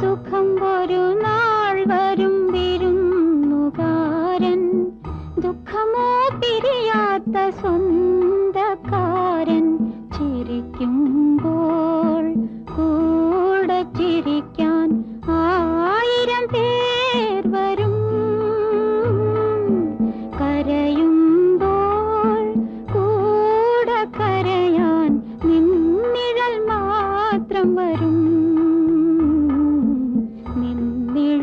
സുഖം ഒരു നാൾ വരും വിരുന്നുകാരൻ. ദുഃഖമോ പിരിയാത്ത സ്വന്തക്കാരൻ. ചിരിക്കുമ്പോൾ കൂടെ ചിരിക്കാൻ ആയിരം പേർ വരും. കരയുമ്പോൾ കൂടെ കരയാൻ നിന്നിഴൽ മാത്രം വരും.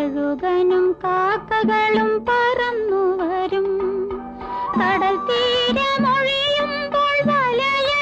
കഴുകനും കാക്കകളും പറന്നു വരും. കടൽ തീരമൊഴിയുമ്പോൾ വലയെല്ലാം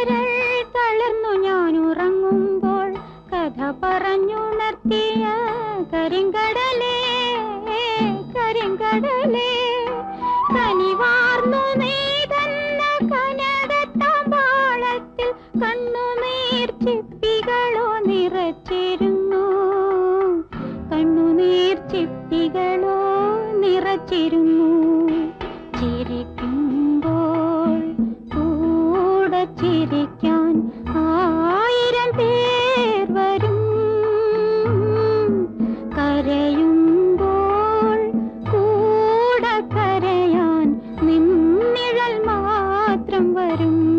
കരൾ തളർന്നു ഞാൻ ഉറങ്ങുമ്പോൾ കഥ പറഞ്ഞുണർത്തിയ കരിങ്കടലേ കരിങ്കടലേ. കനിവാർന്നു നീ തന്ന കനകത്താമ്പാളത്തിൽ കണ്ണുനീർ ചിപ്പികളോ നിറച്ചിരുന്നു. കണ്ണുനീർ ചിപ്പികളോ നിറച്ചിരുന്നു. வரும்.